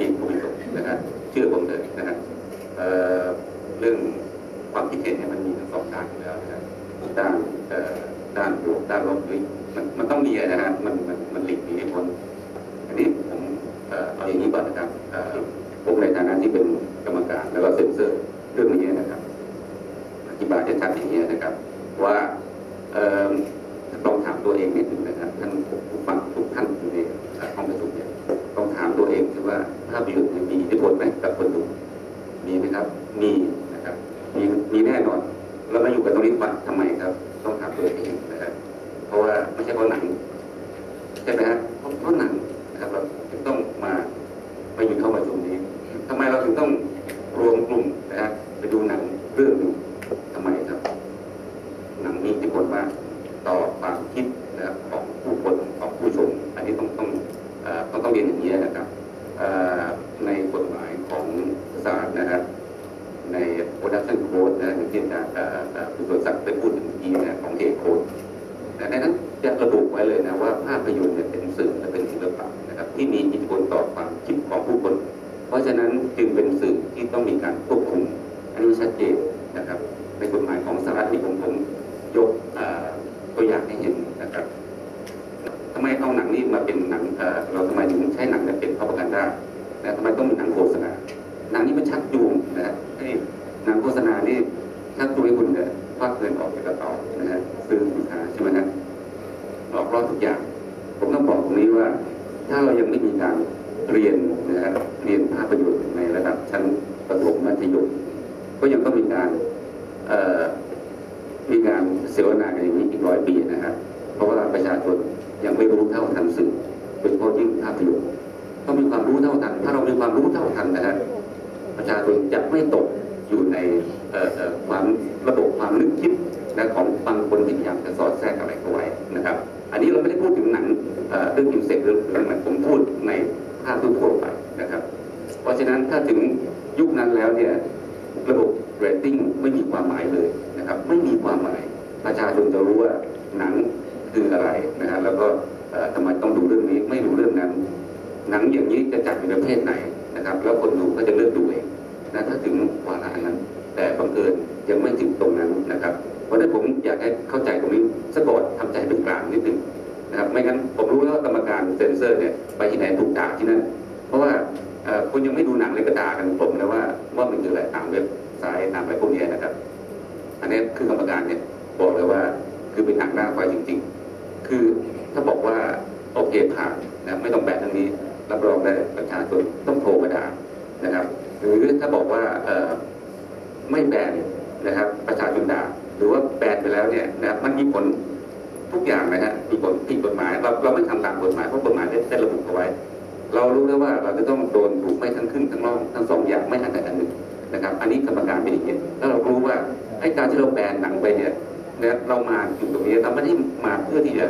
ปีผู้พิสุนะฮะเชื่อผมเถอะนะฮะเเรื่องความคิดเห็นเนี่ยมันมีทั้งสองด้านอยู่แล้วนะฮะด้านด้านบวกด้านลบหรือมันมันต้องมีนะฮะมันมันมันหลีกหนีไม่พ้นอันนี้ผมเอาอย่างนี้ก่อนนะครับผมในฐานะที่เป็นกรรมการแล้วก็เซ็นเซอร์เรื่องนี้นะครับอธิบายจะชัดอย่างนี้นะครับ ว่าาภาพยนตร์เนี่มีอิทธิพลไหมกับคนดูมีไหมครับ มีนะครับ มีมีแน่นอนเรามาอยู่กันตรงนี้ปัดทำไมครับ ต้องถามตัวเองนะครับ เพราะว่าไม่ใช่เพราะหนังใช่ไหมฮะเพราะเพราะหนังนะครับเราถึงต้องมามาอยู่เข้าประชุมนี้ทำไมเราถึงต้องรวมกลุ่มนะฮะไปดูหนังเรื่องหนึ่งทำไมครับ หนังมีอิทธิพลมากต่อความคิดนะครับของผู้คนของผู้ชม อันนี้ต้องต้องอ่อต้องต้องเรียนอย่างนี้นะครับเอ่อในกฎหมายของาลนะครับใน production code นะอย่างจารย์เอ่อเอ่อผู้ตรวจสักดิ์ได้พูดถึงเมื่อกี้นะของเอกโคดในนั้นจะระบุไว้เลยนะว่าภาพยนตร์เนี่ยเป็นสื่อและเป็นศิลปะนะครับที่มีอิทธิพลต่อความคิดของผู้คน เพราะฉะนั้นจึงเป็นสื่อที่ต้องมีการควบคุม อันนี้ชัดเจนนะครับ ในกฎหมายของสหรัฐที่ผมผมยกตัวอย่างให้เห็นนะครับทำไมเอาหนังนี้มาเป็นหนังเราทำไมถึงใช้หนังเนี่ยเป็นพระประกันได้นะทำไมต้องมีหนังโฆษณา หนังนี้มันชักจูงนะฮะให้หนังโฆษณานี่ชักจูงให้คุณเนี่ยควักเงินออกจากระเป๋านะฮะซื้อสินค้าใช่ไหมฮะออกรอบทุกอย่าง ผมต้องบอกตรงนี้ว่า ถ้าเรายังไม่มีการเรียนนะฮะเรียนภาพยนตร์ในระดับชั้นประถมมัธยมก็ยังต้องมีการเอ่อมีการเสวนากันอย่างนี้อีกร้อยปีนะฮะเพราะว่าประชาชนยังไม่รู้เท่าทันสื่อโดยเฉพาะยิ่งภาพยนตร์ต้องมีความรู้เท่าทัน ถ้าเรามีความรู้เท่าทันนะฮะ ประชาชนจะไม่ตกอยู่ในความระบบความนึกคิดนะของบางคนที่พยายามจะสอดแทรกอะไรเข้าไว้นะครับ อันนี้เราไม่ได้พูดถึงหนังเรื่องอินเสกหรือเรื่องอะไรผมพูดในภาพทั่วไปนะครับ เพราะฉะนั้นถ้าถึงยุคนั้นแล้วเนี่ยระบบเรตติ้งไม่มีความหมายเลยนะครับไม่มีความหมายประชาชนจะรู้ว่าหนังคืออะไรนะฮะแล้วก็ทำไมต้องดูเรื่องนี้ไม่ดูเรื่องนั้น หนังอย่างนี้จะจัดอยู่ในประเภทไหน นะครับ แล้วคนดูก็จะเลือกดูเองนะถ้าถึงวาระนั้น แต่บังเอิญยังไม่ถึงตรงนั้นนะครับ เพราะฉะนั้นผมอยากให้เข้าใจตรงนี้สะกดทำใจเป็นกลางนิดนึงนะครับไม่งั้นผมรู้แล้วว่ากรรมการเซ็นเซอร์เนี่ยไปที่ไหนถูกด่าที่นั่นเพราะว่าคุณยังไม่ดูหนังเลยก็ด่ากันผมนะว่าว่ามันคืออะไรตามเว็บไซต์ตามอะไรพวกนี้นะครับ อันนี้คือกรรมการเนี่ยบอกเลยว่าคือเป็นหนังหน้าไฟจริง ๆ คือถ้าบอกว่าโอเคผ่านนะไม่ต้องแบกทั้งนี้ รับรองได้ประชาชนต้องโทรมาด่านะครับ หรือถ้าบอกว่าไม่แบนนะครับประชาชนด่าหรือว่าแบนไปแล้วเนี่ยนะครับมันมีผลทุกอย่างนะฮะมีผลผิดกฎหมายเราเราไม่ทำตามกฎหมายเพราะกฎหมายได้ได้ระบุเอาไว้ เรารู้แล้วว่าเราจะต้องโดนถูกไม่ทั้งขึ้นทั้งล่องทั้งสองอย่างไม่อันใดอันหนึ่งนะครับ อันนี้กรรมการเป็นอย่างนี้แล้วเรารู้ว่าไอ้การที่เราแบนหนังไปเนี่ยนะเรามาอยู่ตรงนี้เราไม่ได้มาเพื่อที่จะ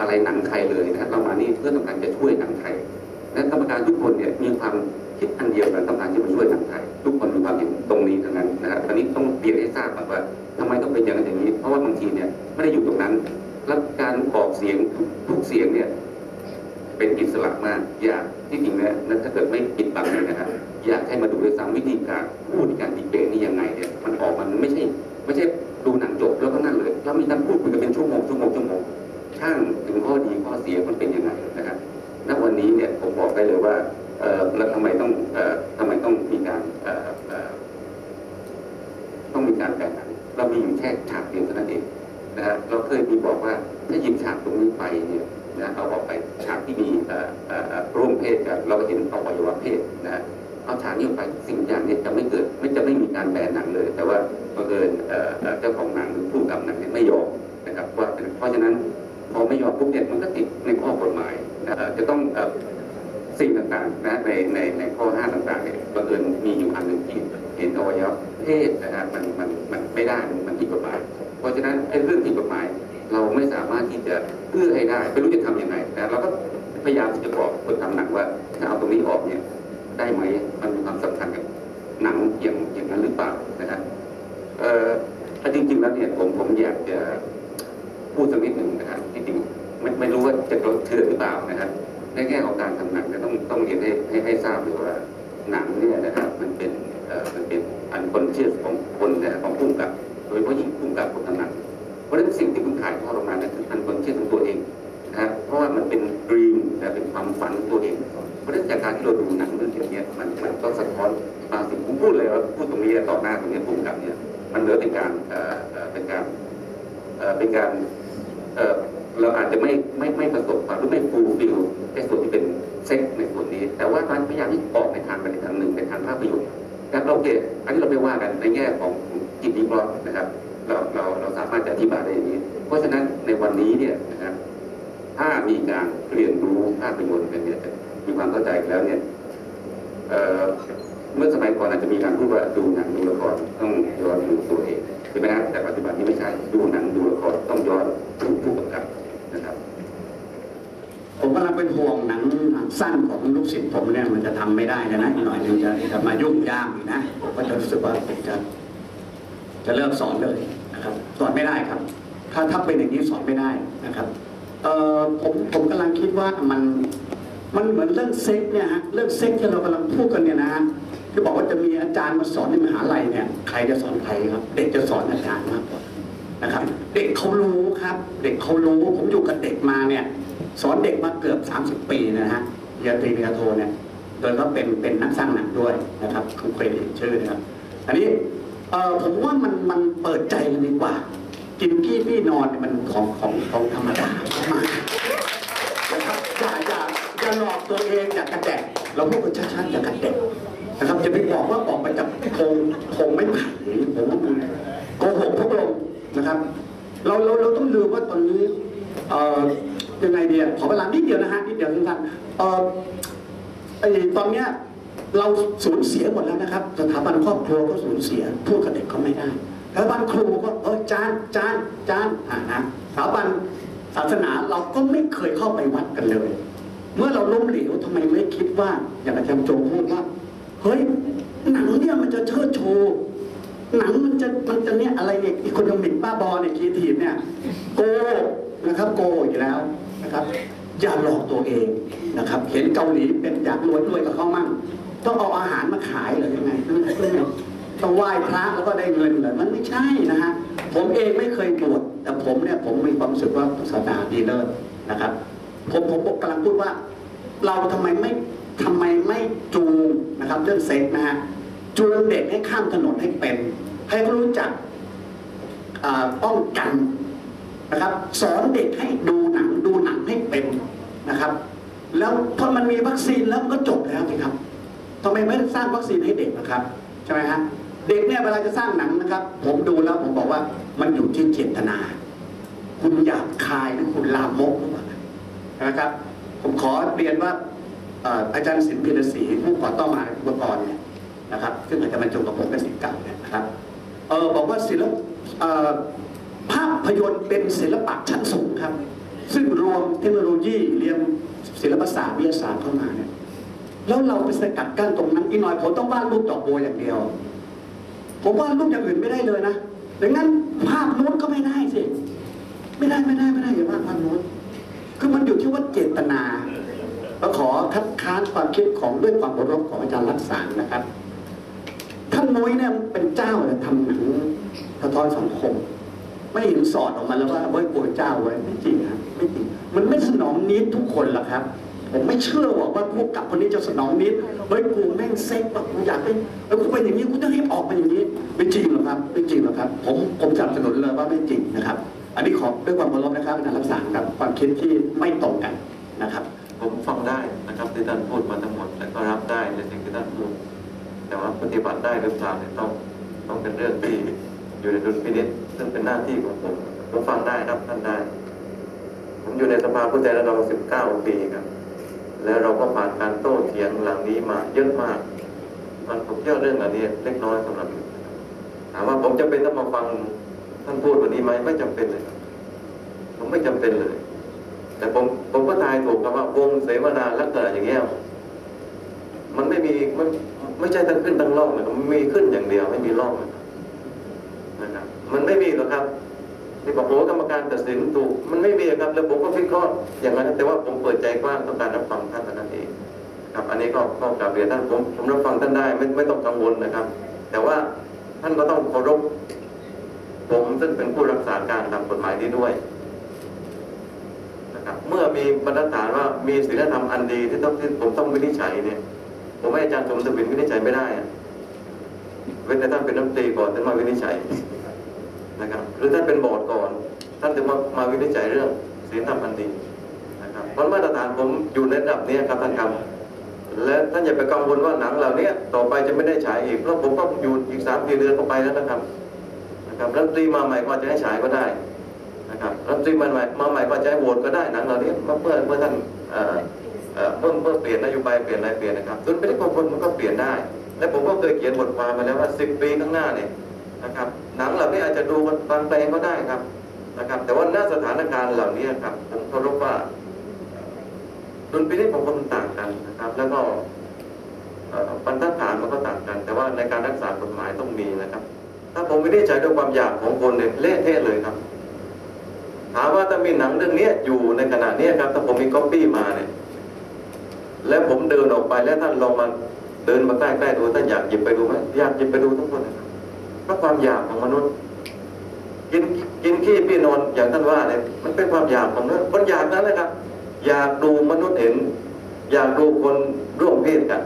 อะไรหนังใครเลยนะเรามานี่เพื่อต้องการจะช่วยหนังไทย และกรรมการทุกคนเนี่ยมีความคิดอันเดียวกันต้องการที่มาช่วยหนังไทยทุกคนมีความเห็นตรงนี้ทั้งนั้นนะครับอันนี้ต้องเรียนให้ทราบก่อนว่าทำไมต้องเป็นอย่างนั้นอย่างนี้ เพราะว่าบางทีเนี่ยไม่ได้อยู่ตรงนั้น แล้วการออกเสียงทุกเสียงเนี่ยเป็นอิสระมากอยากที่จริงเนี่ยนั้นถ้าเกิดไม่ปิดบังเลยนะฮะอยากให้มาดูด้วยซ้ำวิธีการพูดการดีเบตนี่ยังไงเนี่ยมันออกมันไม่ใช่ ไม่ใช่ดูหนังจบแล้วก็นั่นเลยแล้วมีการพูดคุยกันเป็นชั่วโมงชั่วโมงชั่วโมงช่างถึงข้อดีข้อเสียมันเป็นยังไงนะครับ ณวันนี้เนี่ยผมบอกได้เลยว่าเออแล้วทำไมต้องเออทำไมต้องมีการเออต้องมีการแบ่งหนังเรามีอยู่แค่ฉากเดียวเท่านั้นเองนะฮะเราเคยมีบอกว่าถ้ายิบฉากตรงนี้ไปเนี่ยนะเอาออกไปฉากที่มีเอ่อเออร่วมเพศกันเราก็เห็นอวัยวะเพศนะฮะเอาฉากนี้ออกไปสิ่งอย่างเนี้จะไม่เกิดไม่จะไม่มีการแบนหนังเลย แต่ว่าบังเอิญเอ่อเอ่อเจ้าของหนังหรือผู้กำกับหนังเนี่ยไม่ยอมนะครับว่าเป็นเพราะฉะนั้นพอไม่ยอมปุ๊บเนี่ยมันก็ติดในข้อกฎหมาย จะต้องสิ่งต่างๆนะในในในข้อห้าต่างๆเนี่ยบังเอิญมีอยู่อันหนึ่งที่เห็นอวัยวะเพศนะฮะมันมันมันไม่ได้มันผิดกฎหมาย เพราะฉะนั้นไอ้เรื่องผิดกฎหมาย เราไม่สามารถที่จะเพื่อให้ได้ไม่รู้จะทำยังไงนะเราก็พยายามที่จะบอกคนทำหนังว่าถ้าเอาตรงนี้ออกเนี่ยได้ไหมมันมีความสำคัญกับหนังอย่างอย่างนั้นหรือเปล่านะฮะเอ่อถ้าจริงๆแล้วเนี่ยผมผมอยากจะพูดสักนิดหนึ่งนะครับ ไม่ไม่รู้ว่าจะกระเทือนหรือเปล่านะครับในแง่ของการทำหนังเนี่ยต้องต้องเรียนให้ให้ให้ทราบหรือว่าหนังเนี่ยนะครับมันเป็นเอ่อมันเป็นอันคนเชื่อของคนนะของผู้กับ โดยเฉพาะยิ่งผู้กับคนทำหนังเพราะฉะนั้นสิ่งที่คุณถ่ายทอดออกมาเนั่นคืออันคนเชื่อของตัวเองนะครับเพราะว่ามันเป็นดรีมนะเป็นความฝันของตัวเอง เพราะฉะนั้นจากการที่เราดูหนังเรื่องเนี้ยมันมันก็สะท้อนบางสิ่งผมพูดเลยว่าพูดตรงนี้ต่อหน้าตรงนี้ผู้กับเนี่ยมันเหลือเป็นการเอ่อเอ่อเป็นการเอ่อเป็นการเอ่อ เราอาจจะไม่ไม่ไม่ประสบความหรือไม่ฟูลฟิลในส่วนที่เป็นเซ็กในส่วนนี้ แต่ว่ามันพยายามที่ออกในทางไปในทางหนึ่งเป็นทางภาพยนตร์นะครับโอเคอันนี้เราไม่ว่ากันในแง่ของจิตวิเคราะห์นะครับ เราเราเราสามารถจะอธิบายได้อย่างนี้ เพราะฉะนั้นในวันนี้เนี่ยนะครับถ้ามีการเรียนรู้ภาพยนตร์กันเนี่ยมีความเข้าใจแล้วเนี่ยเมื่อสมัยก่อนอาจจะมีการพูดว่าดูหนังดูละครต้องย้อนดูตัวเองใช่ไหมฮะแต่ปัจจุบันนี้ไม่ใช่ดูหนังดูละครต้องย้อนดูผู้กำกับ ผมกำลังเป็นห่วงหนังสั้นของลูกศิษย์ผมเนี่ยมันจะทำไม่ได้นะนะอีกหน่อยหนึงจะจะมายุ่งยากอีกนะผมก็จะรู้สึกว่าผมจะจะเลิกสอนเลยนะครับสอนไม่ได้ครับ ถ้าถ้าเป็นอย่างนี้สอนไม่ได้นะครับเอ่อผมผมกำลังคิดว่ามันมันเหมือนเรื่องเซ็กเนี่ยฮะเรื่องเซ็กที่เรากำลังพูดกันเนี่ยนะฮะที่บอกว่าจะมีอาจารย์มาสอนในมหาลัยเนี่ย ใครจะสอนใครครับ เด็กจะสอนอาจารย์มากกว่า นะครับ เด็กเขารู้ครับ เด็กเขารู้ผมอยู่กับเด็กมาเนี่ย สอนเด็กมาเกือบ 30 ปีนะฮะปริญญาตรีปริญญาโทเนี่ยโดยก็เป็นเป็นนักสร้างหนังด้วยนะครับคุณเคยได้ยินชื่อนะครับอันนี้เออผมว่ามันมันเปิดใจกันดีกว่า กินกี้พี่นอนมันของของของธรรมดามากนะครับอย่าอย่าอย่าหลอกตัวเองอย่ากระแดกเราพูดกันชัดๆอย่ากระแดกนะครับจะไปบอกว่าออกมาจากโพงโพงไม่ไผ่ผมว่าคุณโกหกพวกเรา นะครับ เราเราเราต้องลืมว่าตอนนี้เอ่อยังไงเดียขอเวลานิดเดียวนะฮะนิดเดียวสั้นๆเอ่อไอตอนเนี้ยเราสูญเสียหมดแล้วนะครับ สถาบันครอบครัวก็สูญเสียพูดกับเด็กเขาไม่ได้สถาบันครูก็เออจานจานจานอ่านะสถาบันศาสนาเราก็ไม่เคยเข้าไปวัดกันเลย เมื่อเราล้มเหลวทำไมไม่คิดว่าอย่างอาจารย์โจพูดว่าเฮ้ยหนังเนี่ยมันจะเชิดชู หนังมันจะมันจะเนี่ยอะไรเนี่ยอีกคนยังหมิ่นป้าบอเนี่ยคีทีฟเนี่ยโกนะครับโกอีกแล้วนะครับ อย่าหลอกตัวเองนะครับ เห็นเกาหลีเป็นอยากรวยรวยกับเขามั่งต้องเอาอาหารมาขายหรือยังไงต้องไหว้พระแล้วก็ได้เงินเหรอมันไม่ใช่นะฮะผมเองไม่เคยบวชแต่ผมเนี่ยผมมีความรู้สึกว่าศาสนาดีเลิศนะครับ ผมผมกำลังพูดว่า เราทำไมไม่ทำไมไม่จูงนะครับ เรื่องเซ็กนะฮะ จูงเด็กให้ข้ามถนนให้เป็น ให้เขารู้จักป้องกันนะครับ สอนเด็กให้ดูหนังดูหนังให้เป็นนะครับ แล้วพอมันมีวัคซีนแล้วมันก็จบแล้วสิครับทำไมไม่สร้างวัคซีนให้เด็กนะครับใช่ไหมฮะเด็กเนี่ยเวลาจะสร้างหนังนะครับ ผมดูแล้วผมบอกว่ามันอยู่ที่เจตนา คุณอยากคายหรือคุณลามกหรือเปล่านะครับ ผมขอเรียนว่าอาจารย์สินพิรศรีผู้ก่อตั้งมหาอุปกรณ์เนี่ย นะครับ ซึ่งอาจจะบรรจุกับผมเป็นศิษย์เก่าเนี่ยนะครับเออบอกว่าศิลปภาพยนตร์เป็นศิลปะชั้นสูงครับ ซึ่งรวมเทคโนโลยีเรียนศิลปศาสตร์วิทยาศาสตร์เข้ามาเนี่ยแล้วเราไปสกัดกั้นตรงนั้นอีกหน่อยผมต้องวาดรูปดอกบัวอย่างเดียว ผมวาดรูปอย่างอื่นไม่ได้เลยนะดังนั้นภาพโน้นก็ไม่ได้สิไม่ได้ไม่ได้ไม่ได้อย่าวาดภาพโน้นคือมันอยู่ที่ว่าเจตนาเราขอคัดค้านความคิดของด้วยความเคารพของอาจารย์รักษานะครับ ท่านน้ยเนี่ยเป็นเจ้าเลยทำหนังสะท้อนสังคม ไม่เห็นสอดออกมาแล้วว่าเว้ยกลัวเจ้าไว้ไม่จริงครับไม่จริง มันไม่สนองนิดทุกคนหรอกครับ ผมไม่เชื่อว่าว่าผู้กับคนนี้จะสนองนิดเฮ้ยกูแม่งเซ็กว่ะกูอยากเป็นเออกูเป็นอย่างนี้กูต้องให้ออกมาอย่างนี้ ไม่จริงหรอกครับ ไม่จริงหรอกครับ ผมผมสนับสนุนเลยว่าไม่จริงนะครับ อันนี้ขอด้วยความเคารพนะครับอาจารย์รักษาครับความคิดที่ไม่ตรงกันนะครับ ผมฟังได้นะครับที่ท่านพูดมาทั้งหมดและก็รับได้ในสิ่งที่ท่านพูด แต่ว่าปฏิบัติได้หรือเปล่าเนี่ยต้องต้องเป็นเรื่องที่อยู่ในดุลพินิจซึ่งเป็นหน้าที่ของผมผมฟังได้รับท่านได้ ผมอยู่ในสภาผู้แทนราษฎร19 ปีครับ แล้วเราก็ผ่านการโต้เถียงหลังนี้มาเยอะมาก มันผมเชื่อเรื่องอันนี้เล็กน้อยสำหรับผมถามว่าผมจะเป็นต้องมาฟังท่านพูดวันนี้ไหมไม่จำเป็นเลยผมไม่จำเป็นเลย แต่ผมผมก็ทายถูกครับว่าวงเสวนาลักษณะอย่างเงี้ย มันไม่มีมันไม่ใช่ทั้งขึ้นทั้งล่องนะครับมันมีขึ้นอย่างเดียวไม่มีล่องนะครับ มันไม่มีหรอกครับที่บอกโอ้กรรมการตัดสินถูกมันไม่มีครับแล้วผมก็พิเคราะห์อย่างนั้นแต่ว่าผมเปิดใจกว้างต้องการรับฟังท่านนั้นเองครับ อันนนี้ก็ก็กราบเรียนท่านผมผมรับฟังท่านได้ไม่ไม่ต้องกังวลนะครับ แต่ว่าท่านก็ต้องเคารพผมซึ่งเป็นผู้รักษาการตามกฎหมายนี้ด้วยนะครับเมื่อมีบรรทัดฐานว่ามีศีลธรรมอันดีที่ต้องที่ผมต้องวินิจฉัยเนี่ย ผมให้อาจารย์สมทวินวินิจฉัยไม่ได้เว้นแต่ท่านเป็นรัฐมนตรีก่อนท่านมาวินิจฉัยนะครับ หรือท่านเป็นบอร์ดก่อน ท่านถึงมามาวินิจฉัยเรื่องศีลธรรมอันดีนะครับเพราะมาตรฐานผมอยู่ในระดับนี้ครับท่านครับและท่านอย่าไปกังวลว่าหนังเหล่านี้ต่อไปจะไม่ได้ฉายอีกเพราะผมก็อยู่อีกสามสี่เดือนก็ไปแล้วนะครับนะครับรัฐมนตรีมาใหม่ก็จะให้ฉายก็ได้นะครับรัฐมนตรีมาใหม่มาใหม่ก็จะให้โหวตก็ได้หนังเหล่านี้เมื่อเมื่อเมื่อท่าน เอ่อเอ่อเมื่อเมื่อเปลี่ยนนโยบายเปลี่ยนอะไรเปลี่ยนนะครับส่วนเป็นของคนมันก็เปลี่ยนได้ และผมก็เคยเขียนบทความมาแล้วว่า10ปีข้างหน้าเนี่ยนะครับหนังเหล่านี้อาจจะดูกันบางแปลงก็ได้ครับนะครับ แต่ว่าหน้าสถานการณ์เหล่านี้ครับผมเคารพว่าดุลพินิจของคนมันต่างกันนะครับ แล้วก็บรรทัดฐานมันก็ต่างกัน แต่ว่าในการรักษากฎหมายต้องมีนะครับ ถ้าผมไม่ได้ใช้ด้วยความอยากของคนเนี่ยเละเทะเลยครับถามว่าถ้ามีหนังเรื่องนี้อยู่ในขณะนี้ครับถ้าผมมีก๊อปปี้มาเนี่ย แล้วผมเดินออกไปแล้วท่านลองมาเดินมาใกล้ๆดูท่านอยากหยิบไปดูไหมอยากหยิบไปดูทุกคนนะเพราะความอยากของมนุษย์ กินกินขี้พี่นอนอย่างท่านว่าเนี่ยมันเป็นความอยากของมนุษย์คนอยากนั้นนะครับ อยากดูมนุษย์เห็น อยากดูคนร่วมเพศกัน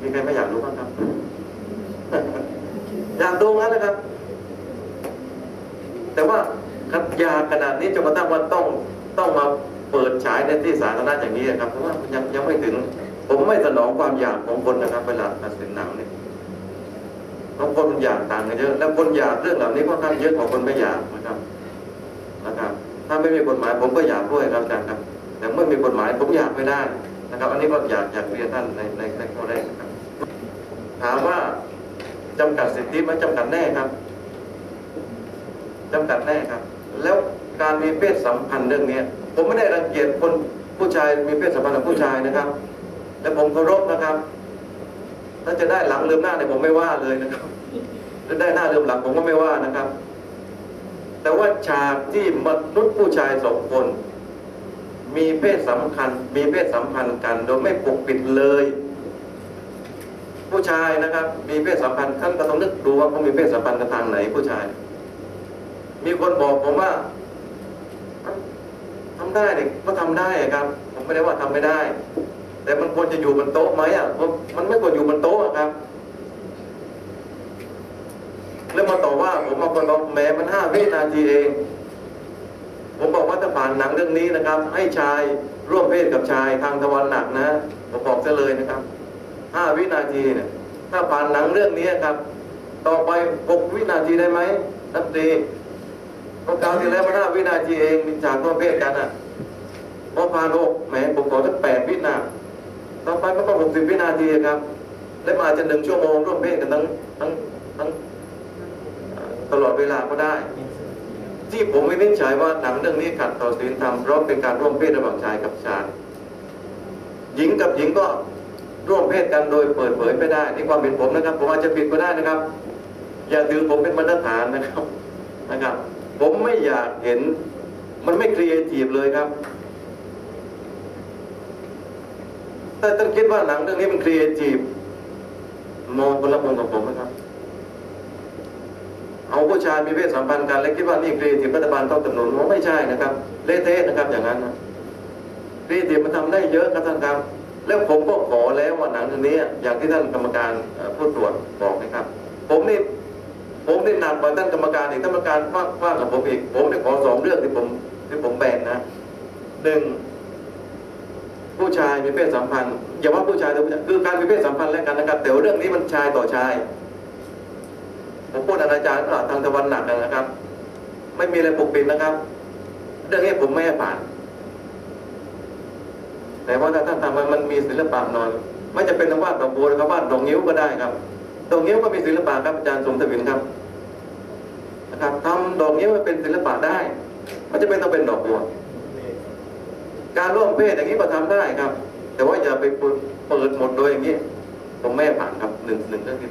มีใครไม่อยากรู้บ้างครับอยากดูงั้นนะครับ แต่ว่าอยากขนาดนี้จนกระทั่งว่าต้องต้องมา เปิดฉายในที่สาธารณะอย่างนี้นะครับเพราะว่ายังยังไม่ถึง ผมไม่สนองความอยากของคนนะครับเวลาตัดสินหนังเนี่ยบางคนอยากต่างกันเยอะ แล้วคนอยากเรื่องเหล่านี้ค่อนข้างเยอะกว่าคนไม่อยากนะครับนะครับ ถ้าไม่มีกฎหมายผมก็อยากด้วยครับอาจารย์ครับแต่เมื่อมีกฎหมายผมอยากไม่ได้นะครับ อันนี้ก็อยากอยากเรียนท่านในในในข้อแรกนะครับถามว่าจำกัดสิทธิไหมจำกัดแน่ครับจำกัดแน่ครับ แล้วการมีเพศสัมพันธ์เรื่องเนี้ย ผมไม่ได้รังเกียจคนผู้ชายมีเพศสัมพันธ์กับผู้ชายนะครับ และผมเคารพนะครับ ถ้าจะได้หลังลืมหน้าเนี่ยผมไม่ว่าเลยนะครับถ้าได้หน้าลืมหลังผมก็ไม่ว่านะครับ แต่ว่าฉากที่มนุษย์ผู้ชายสองคน มีเพศสัมพันธ์มีเพศสัมพันธ์กัน โดยไม่ปกปิดเลย ผู้ชายนะครับ มีเพศสัมพันธ์ท่านก็ต้องนึกดูว่าเขามีเพศสัมพันธ์กันทางไหนผู้ชาย มีคนบอกผมว่า ทำได้เด็กก็ทำได้ครับผมไม่ได้ว่าทำไม่ได้ แต่มันควรจะอยู่บนโต๊ะไหมอะมันไม่ควรอยู่บนโต๊ะครับแล้วมาต่อว่าผมมาคนบอกแม้มันห้าวินาทีเอง ผมบอกว่าถ้าผ่านหนังเรื่องนี้นะครับ ให้ชายร่วมเพศกับชายทางตะวันหนักนะผมบอกซะเลยนะครับห้าวินาทีเนี่ยถ้าผ่านหนังเรื่องนี้ครับ ต่อไปหกวินาทีได้ไหมนับตี พราะคราวที่แล้วมันห้าวินาทีเองมีฉากร่วมเพศกันอะพอผ่านหกแหมผมขอสักแปดวินาทีต่อไปมันก็หกสิบวินาทีครับ และมาจะหนึ่งชั่วโมงร่วมเพศกันทั้งทั้งทั้งตลอดเวลาก็ได้ ที่ผมไม่นิจฉัยว่าหนังเรื่องนี้ขัดต่อศีลธรรมเพราะเป็นการร่วมเพศระหว่างชายกับชายหญิงกับหญิงก็ร่วมเพศกันโดยเปิดเผยไม่ได้นี่ความเป็นผมนะครับ ผมอาจจะผิดก็ได้นะครับ อย่าถือผมเป็นมาตรฐานนะครับนะครับ ผมไม่อยากเห็น มันไม่ครีเอทีฟเลยครับ ถ้าท่านคิดว่าหนังเรื่องนี้มันครีเอทีฟมองคนละมุมกับผมนะครับ เอาผู้ชายมีเพศสัมพันธ์กัน แล้วคิดว่านี่ครีเอทีฟรัฐบาลต้องตำหนุนผมไม่ใช่นะครับ เละเทะนะครับอย่างนั้นนะครีเอทีฟมันทำได้เยอะครับท่านครับแล้วผมก็ขอแล้วว่าหนังเรื่องนี้อย่างที่ท่านกรรมการผู้ตรวจบอกนะครับ ผมนี่ ผมนี่หนักกว่าท่านกรรมการอีกท่านกรรมการว่าว่ากับผมอีกผมได้ขอสองเรื่องที่ผมที่ผมแบนนะหนึ่งผู้ชายมีเพศสัมพันธ์อย่าว่าผู้ชายแต่ผู้ชายคือการมีเพศสัมพันธ์แล้วกันนะครับ แต่เรื่องนี้มันชายต่อชายผมพูดอนาจารก็ทางตะวันหนักนะครับ ไม่มีอะไรปกปิดนะครับ เรื่องนี้ผมไม่ผ่าน แต่ว่าถ้าท่านทำมันมันมีศิลปะหน่อยไม่จะเป็นคำว่าดอกบัวหรือคำว่าดอกนิ้วก็ได้ครับดอกนิ้วก็มีศิลปะครับอาจารย์สมทวินครับ นะครับทำดอกนี้มันเป็นศิลปะได้ มันจะเป็นต้องเป็นดอกบัว การร่วมเพศอย่างนี้ก็ทำได้ครับ แต่ว่าอย่าไปเปิดหมดโดยอย่างนี้ ผมไม่ผ่านครับหนึ่งหนึ่งเรื่องที่